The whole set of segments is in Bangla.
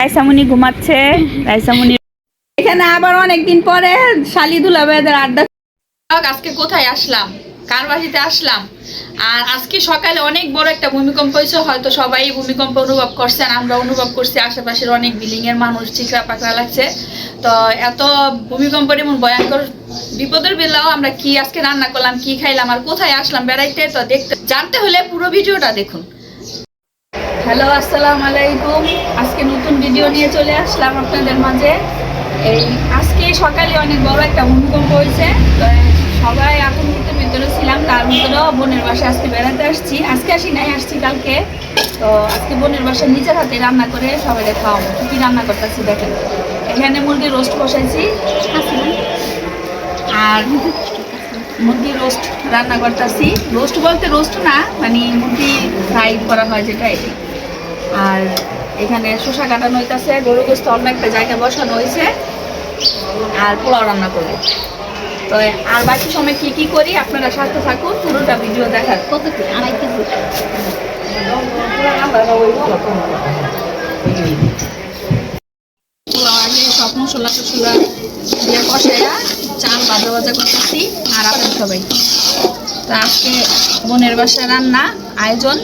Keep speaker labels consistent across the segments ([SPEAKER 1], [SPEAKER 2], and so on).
[SPEAKER 1] রাইসামুনি ঘুমাচ্ছে রাইসামুনি এখানে আবার অনেকদিন পরে শালি দুলাবেদের আড্ডা আজকে কোথায় আসলাম? কার বাড়িতে আসলাম? আর আজকে সকালে অনেক বড় একটা ভূমিকম্প হয়েছে হয়তো সবাই ভূমিকম্প অনুভব করছেন আমরা অনুভব করছি আশেপাশের অনেক বিল্ডিং এর মানুষ চিকরা পাকড়া লাগছে। তো এত ভূমিকম্পের এমন ভয়ঙ্কর বিপদের বেলাও আমরা কি আজকে রান্না করলাম কি খাইলাম আর কোথায় আসলাম বেড়াইতে তো দেখতে জানতে হলে পুরো ভিডিওটা দেখুন। হ্যালো, আসসালামু আলাইকুম। আজকে নতুন ভিডিও নিয়ে চলে আসলাম আপনাদের মাঝে। এই আজকে সকালে অনেক বড় একটা ভূমিকম্প হয়েছে। তো সবাই এখন মুহূর্তের ভিতরে ছিলাম, তার ভিতরেও বোনের বাসায় আজকে বেড়াতে আসছি। আজকে আসি নাই, আসছি কালকে। তো আজকে বোনের বাসায় নিজের হাতে রান্না করে সবাই খাওয়াবো। কি কি রান্না করতেছি দেখেন। এখানে মুরগির রোস্ট বসাইছি। আর মুরগি রোস্ট রান্না করতেছি। রোস্ট বলতে রোস্ট না মানে মুরগি ফ্রাই করা হয় যেটা এটি আর এখানে শসা কাটানো হইতাছে গরু গোস্ত অন্য একটা জায়গায় বসানো হয়েছে আর পোলাও রান্না করব তো আর বাকি সময় কি কি করি আপনারা সাথে থাকুন পুরোটা ভিডিও দেখার। কত কি আড়াই কেজি পোলাও আগে সব মশলা টসলা দিয়ে কষাইয়া চাল ভাজা ভাজা করতেছি আর আপনার সবাই। তো আজকে বোনের বাসায় রান্না আয়োজন।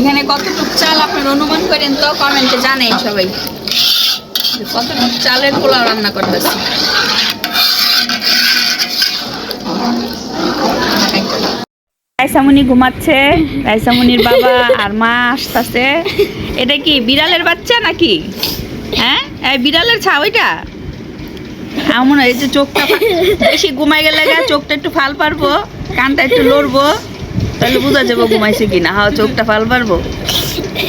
[SPEAKER 1] এখানে কতটুক চাল আপনার অনুমান করেন তো কমেন্টে জানেন সবাই। কতটুকু চালের পোলাও রান্না করতেছি। রাইসামুনি ঘুমাচ্ছে, রাইসামুনির বাবা আর মা আসতেছে। এটা কি বিড়ালের বাচ্চা নাকি? হ্যাঁ? বিড়ালের ছা, ওইটা? আমার হয় যে চোখটা বেশি ঘুমাই গেলে চোখটা একটু ফাল পারব, কানটা একটু লড়বো। তাহলে বোঝা যাব ঘুমাইছে কিনা। হ্যাঁ চোখটা ফাল পারব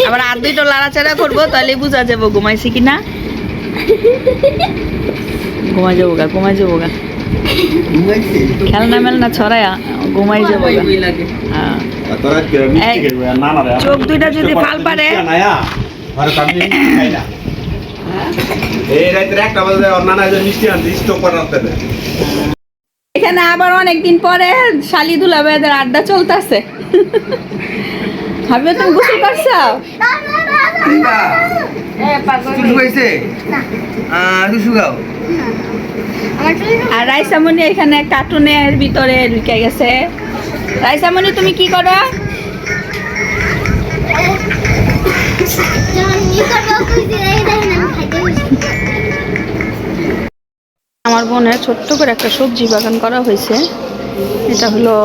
[SPEAKER 1] আবার আর দুইটা লাড়াচাড়া করব তাহলে বোঝা যাব ঘুমাইছে কিনা। ঘুমাই যাব গা ঘুমাই যাব গা। খেলনা মেলনা ছড়ায়া ঘুমাই যাব গা। হ্যাঁ। চোখ দুইটা যদি ফাল পারে।
[SPEAKER 2] এই রাত্রে একটা বাজে ওর নানা মিষ্টি আনতে স্টক করার
[SPEAKER 1] এখানে আবার অনেকদিন পরে শালি দুলাবেদের আড্ডা চলতেছে। ভাবে তুমি গোসল করছ? আর রাইসামণি এখানে কার্টুনের ভিতরে ঢুকে গেছে। রাইসামণি তুমি কি করো? বোনের ছোট্ট করে একটা সবজি বাগান করা হয়েছে। এটা হলো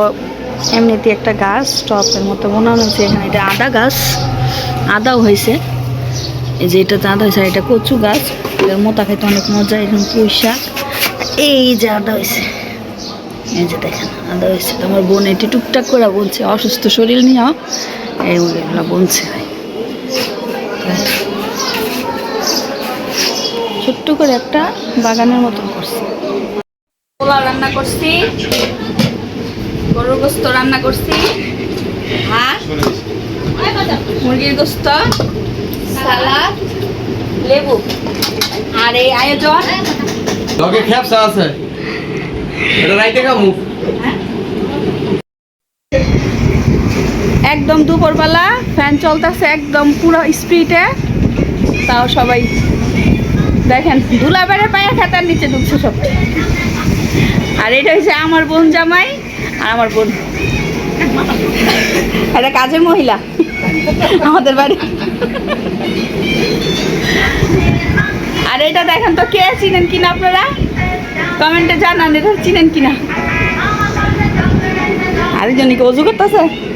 [SPEAKER 1] এমনিতে একটা গাছ, টপের মতো বানানো হয়েছে এখানে। এটা আদা গাছ, আদাও হয়েছে। এই যে এটা আদা হয়েছে এটা কচু গাছ। এর মোটা খেতে অনেক মজা, এখানে পুঁই শাক। এই যে আদা হয়েছে। এই যে দেখেন, আদা হয়েছে। তো আমার বোন এটি টুকটাক করে বলছে, অসুস্থ শরীর নিয়েও এইগুলো বলছে ছোট্ট করে একটা বাগানের মতন করছে। পোলাও রান্না করছি গরুর গোস্ত রান্না করছি ভাত মুরগির গোস্ত সালাদ লেবু আর এই আয়োজন।
[SPEAKER 3] লগে খ্যাপসা আছে। এটা রাইতে খামু।
[SPEAKER 1] একদম দুপুরবেলা ফ্যান চলতেছে একদম পুরো স্পিডে তাও সবাই দেখেন দুলাবারে পায়ে খাতার নিচে ঢুকছে সব। আর এটা হচ্ছে আমার বোন জামাই আর আমার বোন। এটা কাজের মহিলা। আমাদের বাড়ি। আর এটা দেখেন তো, কে চিনেন কিনা আপনারা? কমেন্টে জানান এটা চিনেন কিনা? আরেকজন কি অজু করতেছে?